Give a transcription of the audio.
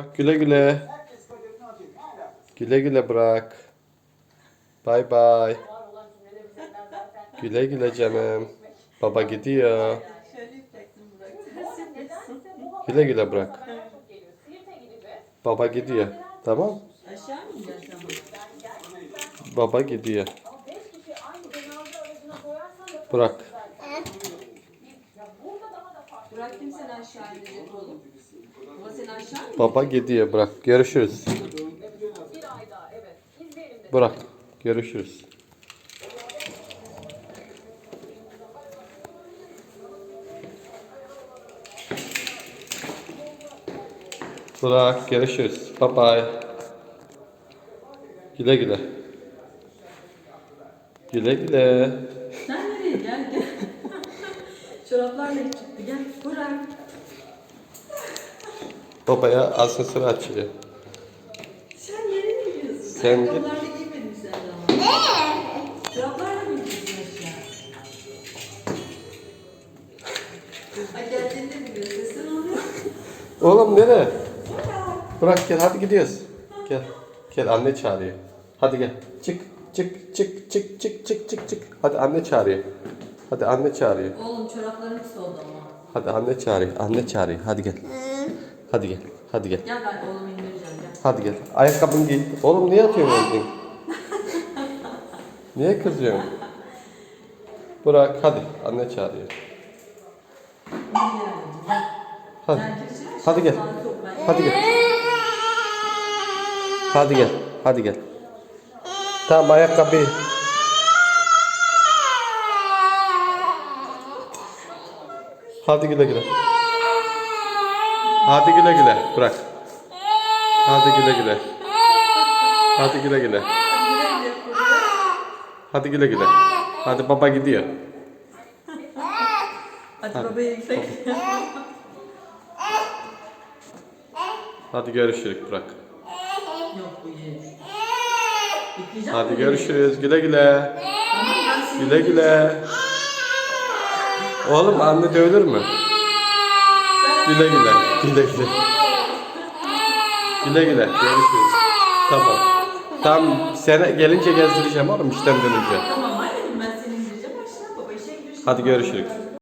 Bırak güle güle. Güle güle bırak. Bay bay. Güle güle canım. Baba gidiyor. Güle güle bırak. Baba gidiyor. Tamam. Baba gidiyor. Bırak. Burak kim seni aşağı inecek oğlum? Baba gidiyor. Bırak. Görüşürüz. Bırak. Görüşürüz. Bırak. Görüşürüz. Bye bye. Güle güle. Güle güle. Sen nereye gel gel. Çoraplarla çıktı gel. Burak. Babaya asansör açıyor. Sen nereye gidiyorsun? Sen git. Ayakkabılarla giymedin sen de ama. Çoraplarla mı gidiyorsun aşağı? Ay geldiğinde biliyor sesin oluyor. Oğlum nereye? Bırak gel hadi gidiyoruz. Gel. Gel anne çağırıyor. Hadi gel. Çık çık çık çık çık çık çık çık. Hadi anne çağırıyor. Hadi anne çağırıyor. Oğlum çorapların pis oldu ama. Hadi anne çağırıyor. Anne çağırıyor. Hadi gel. Hadi gel. Hadi gel. Gel ben oğlumu indireceğim gel. Hadi gel. Ayakkabını giy. Oğlum niye atıyorsun öyle? niye kızıyorsun? Bırak hadi. Anne çağırıyor. Hadi. Hadi gel. Hadi gel. Hadi gel. Hadi gel. Tamam ayakkabı. Hadi güle güle. Hadi güle güle. Bırak. Hadi güle güle. Hadi güle güle. Hadi güle güle. Hadi baba gidiyor. Hadi babaya yüksek. Hadi görüşürüz bırak. Yok bu yere düştü. Yıkayacak Hadi görüşürüz. Güle güle. Güle güle. Oğlum anne dövülür mü? Güle güle. Güle güle. Güle güle. Görüşürüz. Tamam. Tamam. Sene gelince gezdireceğim oğlum işten dönünce. Tamam anneciğim ben seni indireceğim aşağı baba işe gidiyorsun. Hadi görüşürüz.